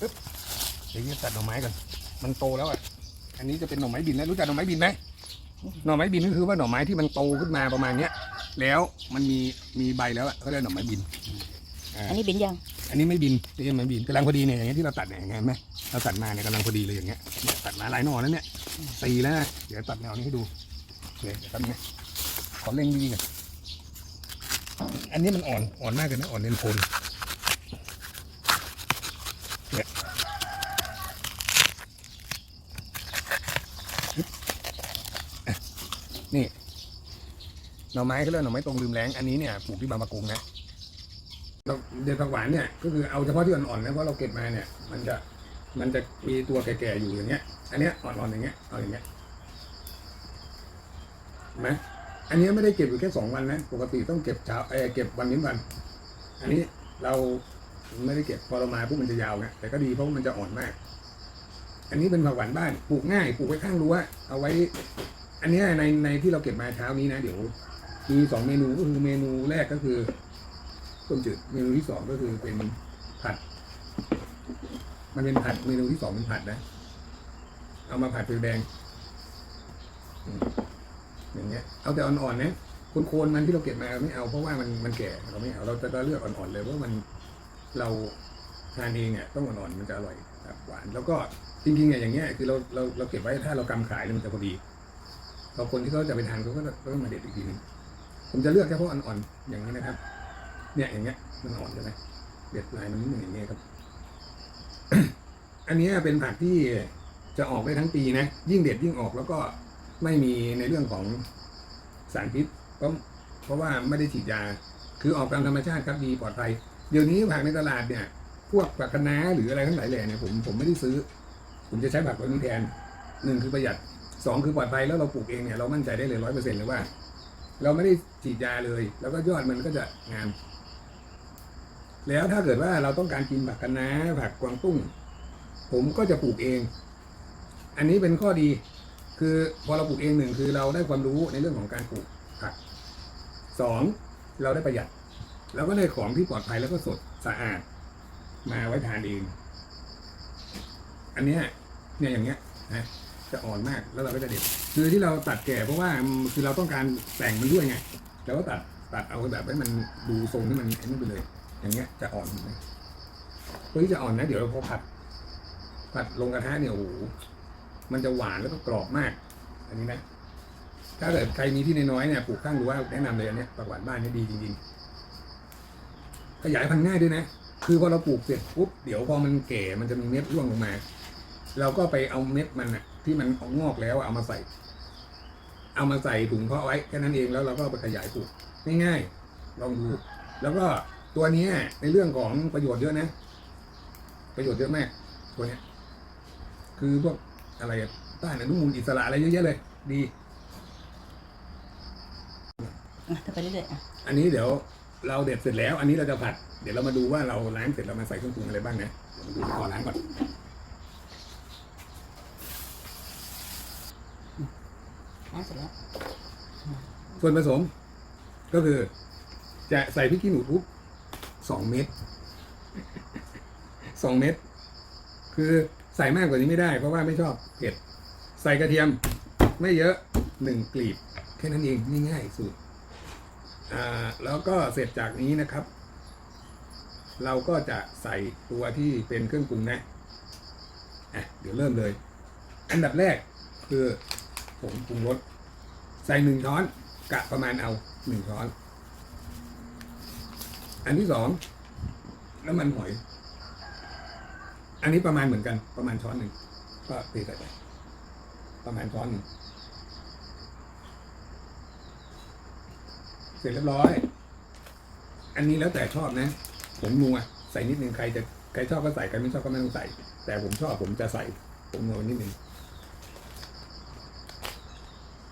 ปึ๊บเดี๋ยวจะตัดหน่อไม้ก่อนมันโตแล้วอะอันนี้จะเป็นหน่อไม้บินนะรู้จักหน่อไม้บินไหมหน่อไม้บินก็คือว่าหน่อไม้ที่มันโตขึ้นมาประมาณเนี้ยแล้วมันมีมีใบแล้วอะเขาเรียกหน่อไม้บินอ่าอันนี้บินยัง อันนี้ไม่บินเรียกมันบินกำลังพอดีเนี่ยอย่างเงี้ยที่เราตัดเนี่ยเห็นไหมเราตัดมาเนี่ยกำลังพอดีเลยอย่างเงี้ยเนี่ยตัดมาหลายหน่อแล้วเนี่ยตีแล้วนะเดี๋ยวตัดแนวนี้ให้ดูเดี๋ยวเดี๋ยวแป๊บนึงนะขอเร่งดีก่อนอันนี้มันอ่อนอ่อนมากเลยนะอ่อนเน้นโคนเนี่ยอะนี่ห น่อไม้เขาเรียกหน่อไม้ตรงลืมแรงอันนี้เนี่ยปลูกที่บางประกงนะเดือดผักหวานเนี่ยก็คือเอาเฉพาะที่อ่อนๆนะเพราะเราเก็บมาเนี่ย มันจะมันจะมีตัวแก่ๆอยู่อย่างเงี้ย อันเนี้ยอ่อนๆอย่างเงี้ยเอาอย่างเงี้ยเห็นไหมอันเนี้ยไม่ได้เก็บอยู่แค่สองวันนะปกติต้องเก็บเช้าเออเก็บวันนี้วัน อันนี้เราไม่ได้เก็บพอเรามาปุ๊บมันจะยาวไงแต่ก็ดีเพราะมันจะอ่อนมาก อันนี้เป็นผักหวานบ้านปลูกง่ายปลูกไว้ข้างรั้วเอาไว้ อันเนี้ยในในที่เราเก็บมาเช้านี้นะ เดี๋ยว มีสองเมนูก็คือเมนูแรกก็คือต้มจืดเมนูที่สองก็คือเป็นผัด มันเป็นผัดเมนูที่สองเป็นผัดนะ เอามาผัดเป็นแดง อย่างเงี้ย เอาแต่อ่อนๆนะคโคนมันที่เราเก็บมาเราไม่เอาเพราะว่ามันมันแก่เราไม่เอาเราจะเลือกอ่อนๆเลยเพราะว่ามันเราทานเองเนี่ยต้องอ่อนๆมันจะอร่อยหวานแล้วก็จริงๆเนี่ยอย่างเงี้ยคือเราเราเราเก็บไว้ถ้าเรากำขายมันจะพอดีบาคนที่เขาจะไปทานเขาก็ต้องมาเด็ดอีกทีนึง ผมจะเลือกเฉพาะอ่อนๆอย่างนี้นะครับ เนี่ยอย่างเงี้ยมันอ่อนใช่ไหมเด็ดลายมันนิดหนึ่งอย่างเงี้ยครับ อันนี้เป็นผักที่จะออกได้ทั้งปีนะ ยิ่งเด็ดยิ่งออกแล้วก็ไม่มีในเรื่องของสารพิษเพราะเพราะว่าไม่ได้ฉีดยา คือออกตามธรรมชาติครับดีปลอดภัย เดี๋ยวนี้ผักในตลาดเนี่ย พวกผักคะน้าหรืออะไรทั้งหลายแหล่เนี่ยผมผมไม่ได้ซื้อ ผมจะใช้ผักแบบนี้แทนหนึ่งคือประหยัดสองคือปลอดภัยแล้วเราปลูกเองเนี่ยเรามั่นใจได้เลยร้อยเปอร์เซ็นต์เลยว่า เราไม่ได้ฉีดยาเลย แล้วก็ยอดมันก็จะงาม แล้วถ้าเกิดว่าเราต้องการกินผักคะน้าผักกวางตุ้ง ผมก็จะปลูกเอง อันนี้เป็นข้อดี คือพอเราปลูกเองหนึ่งคือเราได้ความรู้ในเรื่องของการปลูกผักสองเราได้ประหยัด แล้วก็ได้ของที่ปลอดภัยแล้วก็สดสะอาด มาไว้ทานเอง อันเนี้ยเนี่ยอย่างเงี้ยนะ จะอ่อนมากแล้วเราก็จะเด็ด คือที่เราตัดแก่เพราะว่าคือเราต้องการแต่งมันด้วยไงเราก็ตัดตัดเอาแบบให้มันดูทรงที่มันไอ้นี่ไปเลย อย่างเงี้ยจะอ่อนนะเพื่อที่จะอ่อนนะ เดี๋ยวเราพอผัดผัดลงกระทะเนี่ยโอ้โหมันจะหวานแล้วก็กรอบมาก อันนี้นะถ้าเกิดใครมีที่น้อยๆเนี่ยปลูกข้างรั้วแนะนำเลยอันเนี้ยผักหวานบ้านเนี่ยดีจริงๆขยายพันธุ์ง่ายด้วยนะคือพอเราปลูกเสร็จปุ๊บเดี๋ยวพอมันแก่มันจะมีเม็ดร่วงลงมา เราก็ไปเอาเม็ดมันอะ ที่มันออกงอกแล้วอะเอามาใส่ เอามาใส่ถุงเพาะไว้แค่นั้นเองแล้วเราก็เอาไปขยายปลูกง่ายๆลองดู แล้วก็ตัวเนี้ยในเรื่องของประโยชน์เยอะนะ ประโยชน์เยอะมากตัวเนี้ยคือพวกอะไรอะต้านอนุมูลอิสระอะไรเยอะแยะเลย ดีอะถ้าไปเรื่อยๆอะอันนี้เดี๋ยวเราเด็ดเสร็จแล้ว อันนี้เราจะผัด เดี๋ยวเรามาดูว่าเราล้างเสร็จเรามาใส่เครื่องปรุงอะไรบ้างนะเดี๋ยวมาดูก่อนล้างก่อน ล้างเสร็จแล้วส่วนผสม ก็คือ จะใส่พริกขี้หนูทุบสองเม็ดสองเม็ดคือใส่มากกว่านี้ไม่ได้เพราะว่าไม่ชอบเผ็ดใส่กระเทียมไม่เยอะหนึ่งกลีบแค่นั้นเองง่ายๆสูตรอ่าแล้วก็เสร็จจากนี้นะครับ เราก็จะใส่ตัวที่เป็นเครื่องปรุงนะอะเดี๋ยวเริ่มเลย อันดับแรกคือ ผงปรุงรสใส่หนึ่งช้อนกะประมาณเอาหนึ่งช้อน อันที่สองน้ำมันหอย อันนี้ประมาณเหมือนกัน ประมาณช้อนหนึ่งก็เทใส่ไปประมาณช้อนหนึ่งเสร็จเรียบร้อย อันนี้แล้วแต่ชอบนะผมนัวใส่นิดนึงใครจะใครชอบก็ใส่ใครไม่ชอบก็ไม่ต้องใส่ แต่ผมชอบผมจะใส่ผมนัวนิดนึง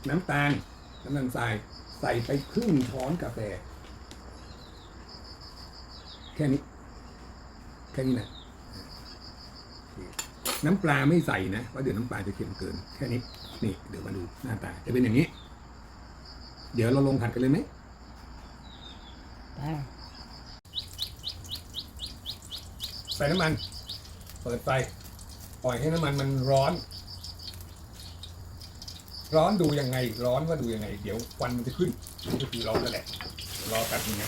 น้ำตาลน้ำตาลทรายใส่ไปครึ่งช้อนกาแฟ แค่นี้ แค่นี้นะน้ำปลาไม่ใส่นะเพราะเดี๋ยวน้ำปลาจะเค็มเกิน แค่นี้ นี่ เดี๋ยวมาดูหน้าตา จะเป็นอย่างนี้ เดี๋ยวเราลงผัดกันเลยไหมได้ใส่น้ำมัน เปิดไฟปล่อยให้น้ำมันมันร้อน ร้อนดูยังไง ร้อนว่าดูยังไง เดี๋ยวควันมันจะขึ้นนี่ก็คือร้อนนั่นแหละรอกัดยังไง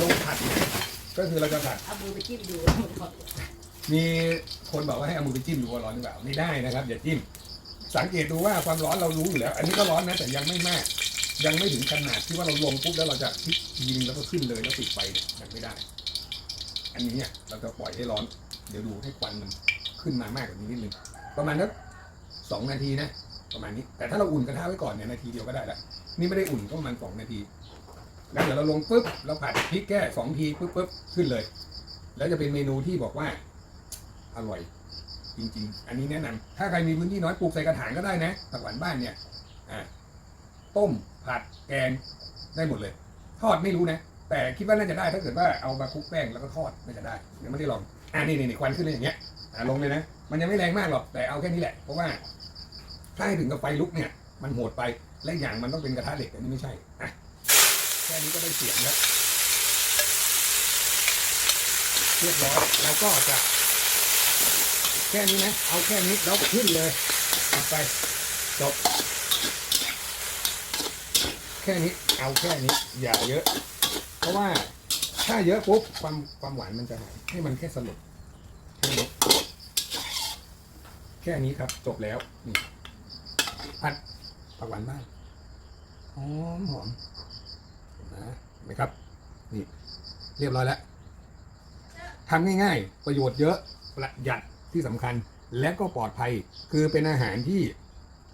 ลงผัดเนี่ยก็คือเราจะผัด เอามือไปจิ้มดูมีคนบอกว่าให้เอามือไปจิ้มดูว่าร้อนหรือเปล่าไม่ได้นะครับ อย่าจิ้ม สังเกตดูว่าความร้อนเรารู้อยู่แล้ว อันนี้ก็ร้อนนะแต่ยังไม่มาก ยังไม่ถึงขนาดที่ว่าเราลงปุ๊บแล้วเราจะพลิกทีนึงแล้วก็ขึ้นเลยแล้วปิดไฟเนี่ยยังไม่ได้ อันนี้เนี่ยเราจะปล่อยให้ร้อน เดี๋ยวดูให้ควันมันขึ้นมามากกว่านี้นิดนึงประมาณนักสองนาทีนะ ประมาณนี้ แต่ถ้าเราอุ่นกระทะไว้ก่อนเนี่ยนาทีเดียวก็ได้ละนี่ไม่ได้อุ่นก็ประมาณสองนาที แล้วเดี๋ยวเราลงปุ๊บเราผัดพริกแค่สองทีปุ๊บปุ๊บขึ้นเลย แล้วจะเป็นเมนูที่บอกว่า อร่อย จริง ๆ อันนี้แนะนำถ้าใครมีพื้นที่น้อยปลูกใส่กระถางก็ได้นะผักหวานบ้านเนี่ยอ่าต้มผัดแกงได้หมดเลย ทอดไม่รู้นะ แต่คิดว่าน่าจะได้ถ้าเกิดว่าเอามาคลุกแป้งแล้วก็ทอดน่าจะได้ยังไม่ได้ลองอ่านี่นี่นี่ควันขึ้นเลยอย่างเงี้ยอ่าลงเลยนะมันยังไม่แรงมากหรอกแต่เอาแค่นี้แหละเพราะว่า ถ้าให้ถึงกับไฟลุกเนี่ย มันโหดไป และอย่างมันต้องเป็นกระทะเหล็กอันนี้ไม่ใช่อะแค่นี้ก็ได้เสียงแล้วเรียบร้อยแล้วก็จะ แค่นี้นะ เอาแค่นี้แล้วขึ้นเลยปิดไปจบ แค่นี้เอาแค่นี้ อย่าเยอะ เพราะว่าถ้าเยอะปุ๊บความความหวานมันจะหายให้มันแค่สลดแค่นี้แค่นี้ครับจบแล้วนี่ ผัดผักหวานบ้านหอมหอมนะเห็นไหมครับ นี่ เรียบร้อยแล้วทำง่าย ๆ ประโยชน์เยอะประหยัดที่สำคัญและก็ปลอดภัย คือเป็นอาหารที่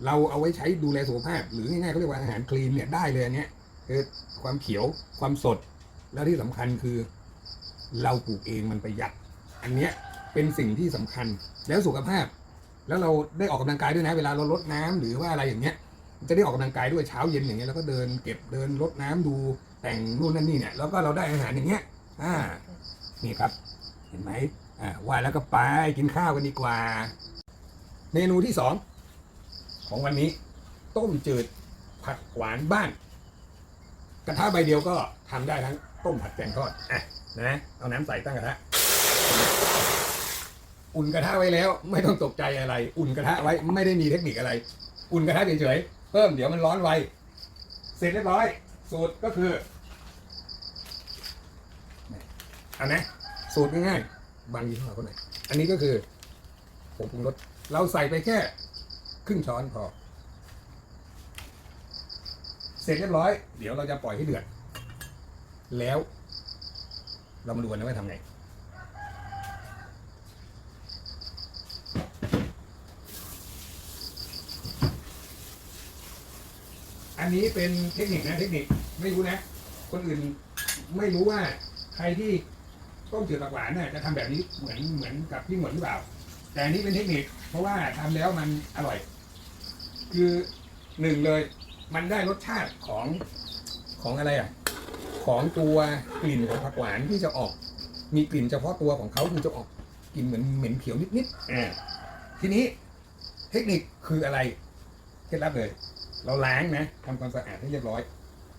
เราเอาไว้ใช้ดูแลสุขภาพ หรือง่ายๆเขาเรียกว่าอาหารคลีนเนี่ยได้เลยอันเนี้ยคือความเขียวความสด แล้วที่สำคัญคือ เราปลูกเองมันประหยัด อันเนี้ยเป็นสิ่งที่สำคัญแล้วสุขภาพ แล้วเราได้ออกกำลังกายด้วยนะ เวลาเราลดน้ำหรือว่าอะไรอย่างเงี้ย จะได้ออกกำลังกายด้วยเช้าเย็นอย่างเงี้ยแล้วก็เดินเก็บเดินลดน้ำดูแต่งนู่นนั่นนี่เนี่ยแล้วก็เราได้อาหารอย่างเงี้ย อ่า นี่ครับ เห็นไหมอ่าว่าแล้วก็ไปกินข้าวกันดีกว่า เมนูที่สองของวันนี้ ต้มจืดผักหวานบ้าน กระทะใบเดียวก็ทำได้ทั้งต้มผัดแกงทอดอะนะเอาน้ำใส่ตั้งกระทะ อุ่นกระทะไว้แล้ว ไม่ต้องตกใจอะไร อุ่นกระทะไว้ไม่ได้มีเทคนิคอะไร อุ่นกระทะเฉยๆเพิ่มเดี๋ยวมันร้อนไวเสร็จเรียบร้อย สูตรก็คืออานะสูตรง่ายๆบางยี่ห้อคนไหนอันนี้ก็คือผงปรุงรสเราใส่ไปแค่ ครึ่งช้อนพอ เสร็จเรียบร้อย เดี๋ยวเราจะปล่อยให้เดือด แล้ว เรามาดูกันนะว่าทำไง อันนี้เป็นเทคนิคนะเทคนิคไม่รู้นะ คนอื่นไม่รู้ว่าใครที่ต้มจืดผักหวานเนี่ยจะทำแบบนี้เหมือนเหมือนกับพี่หมวนหรือเปล่า แต่อันนี้เป็นเทคนิค เพราะว่าทำแล้วมันอร่อย คือหนึ่งเลยมันได้รสชาติของของอะไรอะ ของตัวกลิ่นของผักหวานที่จะออก มีกลิ่นเฉพาะตัวของเขาคือจะออกกลิ่นเหมือนเหม็นเขียวนิดๆอ่าทีนี้เทคนิคคืออะไรเคล็ดลับเลย เราล้างนะทำความสะอาดให้เรียบร้อย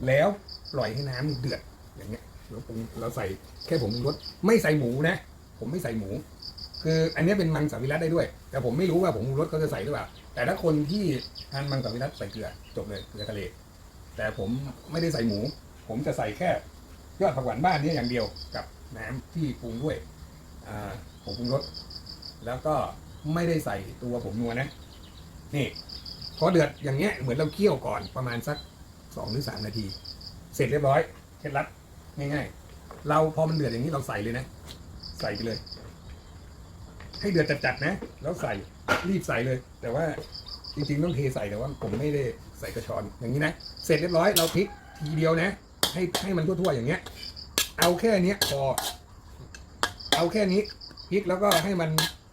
แล้วปล่อยให้น้ำเดือดอย่างเงี้ยเราปรุงเราใส่แค่ผมปรุงรสไม่ใส่หมูนะ ผมไม่ใส่หมู คืออันนี้เป็นมังสวิรัตได้ด้วย แต่ผมไม่รู้ว่าผมปรุงรสเขาจะใส่หรือเปล่าแต่ถ้าคนที่ทานมังสวิรัตใส่เกลือจบเลยเกลือทะเล แต่ผมไม่ได้ใส่หมู ผมจะใส่แค่ยอดผักหวานบ้านนี้อย่างเดียวกับน้ำที่ปรุงด้วยผงปรุงรสแล้วก็ไม่ได้ใส่ตัวผงนัวนะนี่ พอเดือดอย่างเงี้ยเหมือนเราเคี่ยวก่อนประมาณสักสองหรือสามนาที เสร็จเรียบร้อยเคล็ดลับง่ายๆ เราพอมันเดือดอย่างนี้เราใส่เลยนะ ใส่ไปเลย ให้เดือดจัดๆนะ แล้วใส่รีบใส่เลย แต่ว่าจริงๆต้องเทใส่แต่ว่าผมไม่ได้ใส่กระชอนอย่างนี้นะ เสร็จเรียบร้อยเราพลิกทีเดียวนะ ให้ให้มันทั่วๆอย่างเงี้ย เอาแค่เนี้ยพอ เอาแค่นี้พลิกแล้วก็ให้มัน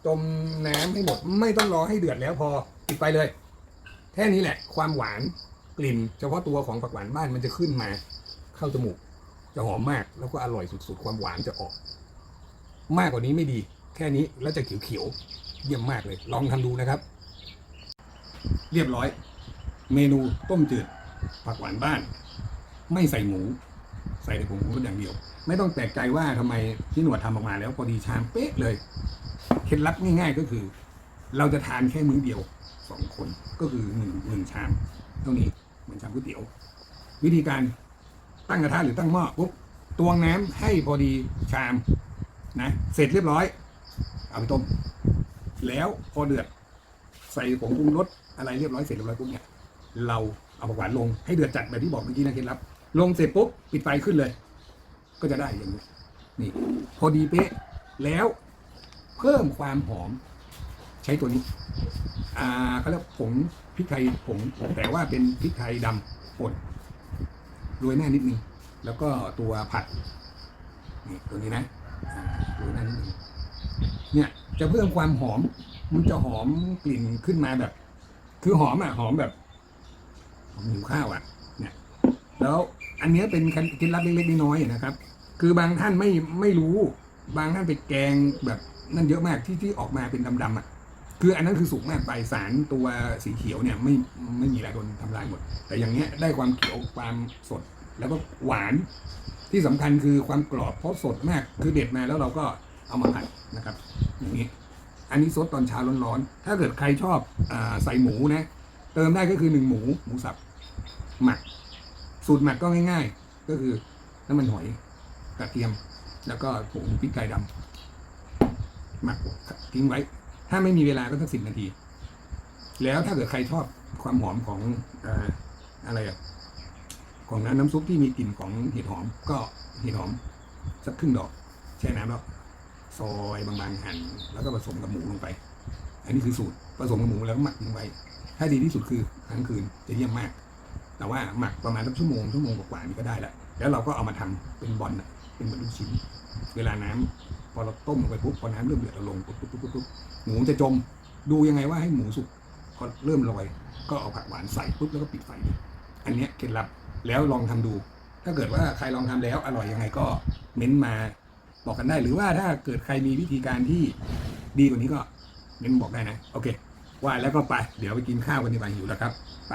จมน้ำให้หมด ไม่ต้องรอให้เดือดแล้วพอปิดไปเลย แค่นี้แหละ ความหวานกลิ่น เฉพาะตัวของผักหวานบ้านมันจะขึ้นมา เข้าจมูก จะหอมมากแล้วก็อร่อยสุดๆ ความหวานจะออก มากกว่านี้ไม่ดี แค่นี้แล้วจะเขียวๆเยี่ยมมากเลย ลองทำดูนะครับ เรียบร้อย เมนูต้มจืดผักหวานบ้าน ไม่ใส่หมู ใส่แต่ผงชูรสอย่างเดียว ไม่ต้องแปลกใจว่าทำไมพี่หนวดทำออกมาแล้วพอดีชามเป๊ะเลยแค่ล็ดลับง่ายๆก็คือ เราจะทานแค่มื้อเดียว สองคนก็คือหนึ่งหนึ่งชามเท่านี้เหมือนชามก๋วยเตี๋ยว วิธีการตั้งกระทะหรือตั้งหม้อปุ๊บตวงน้ำให้พอดีชามนะเสร็จเรียบร้อย เอาไปต้มแล้วพอเดือดใส่ผงปรุงรสอะไรเรียบร้อยเสร็จเรียบร้อยปุ๊บเนี่ยเราเอาผักหวานลงให้เดือดจัดแบบที่บอกเมื่อกี้นะเคล็ดลับ ลงเสร็จปุ๊บปิดไฟขึ้นเลย ก็จะได้อย่างนี้นี่ พอดีเป๊ะแล้วเพิ่มความหอมใช้ตัวนี้ อ่าเขาเรียกผงพริกไทยผงแต่ว่าเป็นพริกไทยดำป่นโรยหน้านิดนึงแล้วก็ตัวผัดนี่ตัวนี้นะอ่าโรยหน้านิดนึงเนี่ยจะเพิ่มความหอม มันจะหอมกลิ่นขึ้นมาแบบ คือหอมอะหอมแบบหอมหิวข้าวอะ เนี่ย แล้วอันนี้เป็นเคล็ดลับเล็กๆน้อยๆนะครับ คือบางท่านไม่ไม่รู้ บางท่านไปแกงแบบนั่นเยอะมากที่ที่ออกมาเป็นดำๆอะ คืออันนั้นคือสุกมากไปสารตัวสีเขียวเนี่ยไม่ไม่มีอะไรโดนทำลายหมด แต่อย่างเนี้ยได้ความเขียวความสด แล้วก็หวานที่สำคัญคือความกรอบเพราะสดมากคือเด็ดมาแล้วเราก็เอามาผัดนะครับ อย่างนี้ อันนี้ซดตอนเช้าร้อนๆถ้าเกิดใครชอบอใส่หมูนะเติมได้ก็คือหนึ่งหมูหมูสับหมัก สูตรหมักก็ง่าย ๆ ก็คือน้ำมันหอยกระเทียม แล้วก็ผงพริกไทยดำหมักทิ้งไว้ ถ้าไม่มีเวลาก็สักสิบนาที แล้วถ้าเกิดใครชอบความหอมของออะไรอะของน้ำน้ำซุปที่มีกลิ่นของเห็ดหอม ก็เห็ดหอมสักครึ่งดอก แช่น้ำแล้วซอยบางๆหั่นแล้วก็ผสมกับหมูลงไป อันนี้คือสูตรผสมกับหมูแล้วก็หมักทิ้งไว้ถ้าดีที่สุดคือค้างคืนจะเยี่ยมมาก แต่ว่าหมักประมาณสักชั่วโมงชั่วโมงกว่าๆนี่ก็ได้แล้วแล้วเราก็เอามาทำเป็นบอลเป็นเหมือนลูกชิ้น เวลาน้ำ พอเราต้มลงไปปุ๊บพอน้ำเริ่มเดือดเราลงปุ๊บปุ๊บปุ๊บปุ๊บหมูจะจม ดูยังไงว่าให้หมูสุกพอเริ่มลอย ก็เอาผักหวานใส่ปุ๊บแล้วก็ปิดไฟอันนี้เคล็ดลับแล้วลองทำดู ถ้าเกิดว่าใครลองทำแล้วอร่อยยังไงก็เม้นต์มาบอกกันได้หรือว่าถ้าเกิดใครมีวิธีการที่ดีกว่านี้ก็เม้นบอกได้นะ โอเค ว่าแล้วก็ไป เดี๋ยวไปกินข้าวกันดีกว่าหิวแล้วครับ ไป